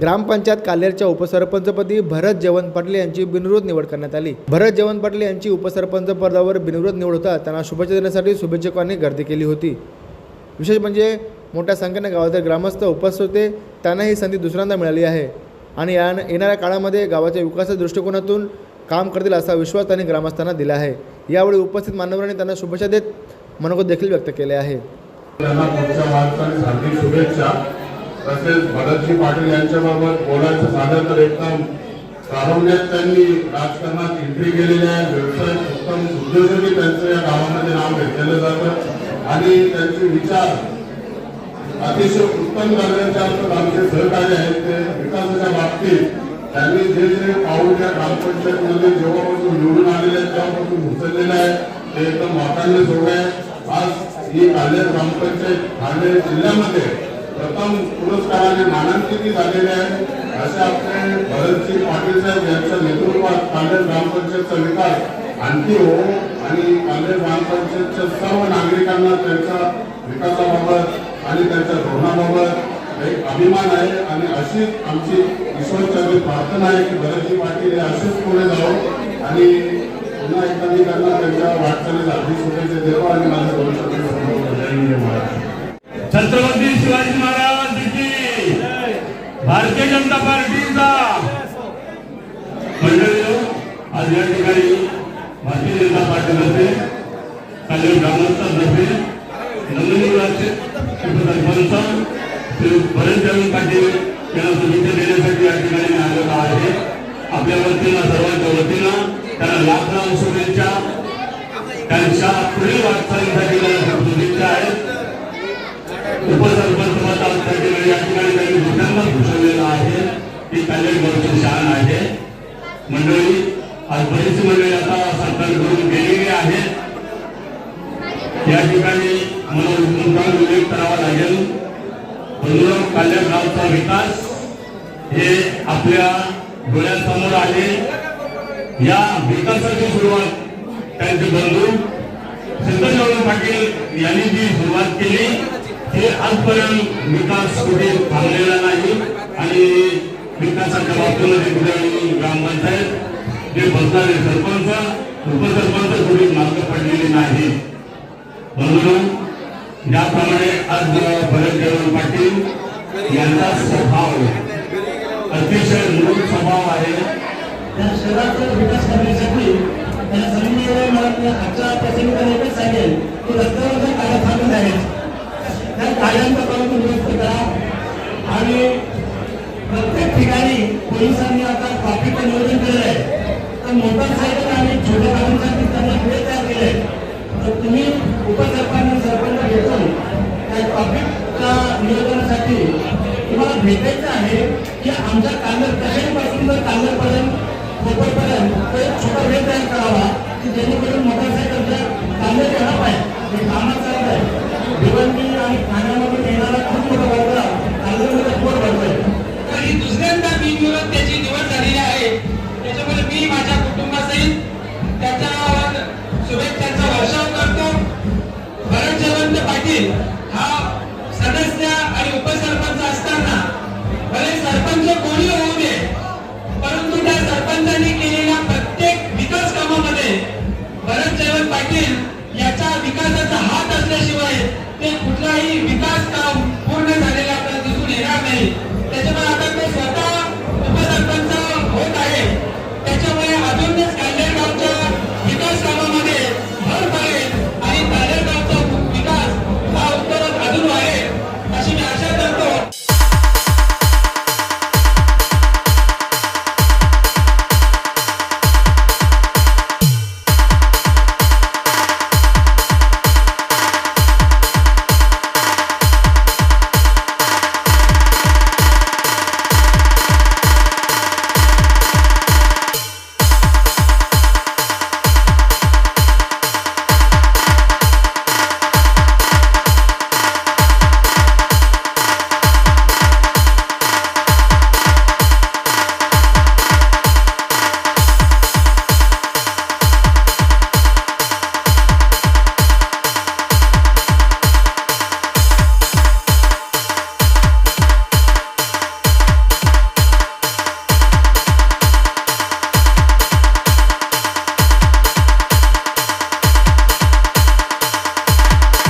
ग्रामपंचायत कालेरच्या उपसरपंचपदी भरत जयवंत पटले यांची बिनविरोध निवड करण्यात आली. भरत जयवंत पटले यांची उपसरपंच पदावर बिनविरोध निवड होता त्यांना शुभेच्छा देण्यासाठी शुभेच्छकांनी गर्दी केली होती. विशेष म्हणजे मोठ्या संख्येने गावातील ग्रामस्थ उपस्थित होते त्यांना ही संधी दुसऱ्यांदा मिळाली आहे. आणि या येणाऱ्या काळामध्ये गावाच्या विकासाच्या दृष्टिकोनातून काम करतील असा विश्वास त्यांनी ग्रामस्थांना दिला आहे. यावेळी उपस्थित मान्यवरांनी त्यांना शुभेच्छा देत मनोगत देखील व्यक्त केले आहे. तसेच भरतजी पाटील यांच्याबाबत बोलायचं झालं तर एकदम प्रारंभात त्यांनी राजकारणात एंट्री केलेली आहे. व्यवसाय उत्तम उद्योजकही त्यांचं या गावामध्ये नाव घेतलेलं जातं. आणि त्यांचे विचार अतिशय उत्तम दर्जाच्या आमचे सहकार्य आहेत. ते विकासाच्या बाबतीत त्यांनी जे जे पाऊल या ग्रामपंचायतमध्ये जेव्हापासून निवडून आलेले आहेत तेव्हापासून उचललेलं आहे. ते एकदम वाटांनी सोडलं आहे आज ही काले ग्रामपंचायत ठाणे जिल्ह्यामध्ये प्रथम पुरस्काराने मानांकित झालेले आहे. असे आपले भरतसिंग पाटील साहेब यांच्या नेतृत्वात काले ग्रामपंचायतचा विकास आणखी हो आणि काले ग्रामपंचायतच्या सर्व नागरिकांना त्यांच्या विकासाबाबत आणि त्यांच्या धोरणाबाबत एक अभिमान आहे. आणि अशीच आमची ईश्वरचरणी प्रार्थना आहे की भरतजी पाटील हे असेच पुढे जावं. आणि पुन्हा एकदा मी त्यांना त्यांच्या वाटचालीस हार्दिक शुभेच्छा देतो आणि माझ्या दोन छत्रपती शिवाजी महाराजांची भारतीय जनता पार्टीचा. मंडळी आज या ठिकाणी भारतीय जनता पार्टीतर्फे काले ग्रामस्थांतर्फे नंदनगुराचे उपसरपंच श्री भरत पाटील यांना शुभेच्छा देण्यासाठी या ठिकाणी आहे. आपल्या वतीनं सर्वांच्या वतीनं त्यांना लाख लाख शुभेच्छा. त्यांच्या पुढील वाटचालीसाठी उपसरपंच पदासाठी या ठिकाणी त्यांनी दुसऱ्यांदा घोषवलेलं आहे. ती काही वर्ष शान आहे मंडळी आज बरीचशी मंडळी आता सरकारकडून गेलेली आहे. या ठिकाणी मला मुद्दा उल्लेख करावा लागेल बंधुराव काल्या गावचा विकास हे आपल्या डोळ्यासमोर आले या विकासाची सुरुवात त्यांचे बंधू सिद्धेश्वर पाटील यांनी जी सुरुवात केली हे आजपर्यंत विकास कुठे थांबलेला नाही आणि विकासाच्या बाबतीमध्ये कुठे ग्रामपंचायत जे बसणारे सरपंच उपसरपंच कुठे मार्ग पडलेले नाही. म्हणून याप्रमाणे आज भरत देवराम पाटील यांचा स्वभाव अतिशय मूळ स्वभाव आहे त्या शहराचा विकास करण्यासाठी त्या समितीने मला आजच्या प्रसंगी एकच सांगेल की रस्त्यावर कायद्यांचा गाड्यांचा दुरुस्त करा. आणि प्रत्येक ठिकाणी पोलिसांनी आता ट्रॅफिकचं नियोजन केलेलं आहे. तर मोटरसायकल आणि छोट्या गाड्यांसाठी त्यांना वेळ तयार केले तर तुम्ही उपसरपंच सरपंच भेटून त्या ट्रॅफिकच्या नियोजनासाठी तुम्हाला भेटायचं आहे की आमच्या कांदर कशापासून जर कांदरपर्यंत कोपरपर्यंत तो एक छोटा वेळ तयार करावा की जेणेकरून मोटरसायकलच्या कांदे देखील याच्या विकासाचा हात असल्याशिवाय ते कुठलाही विकास काम पूर्ण झालेला आपल्याला दिसून येणार नाही. त्याच्यामुळे आता ते स्वतः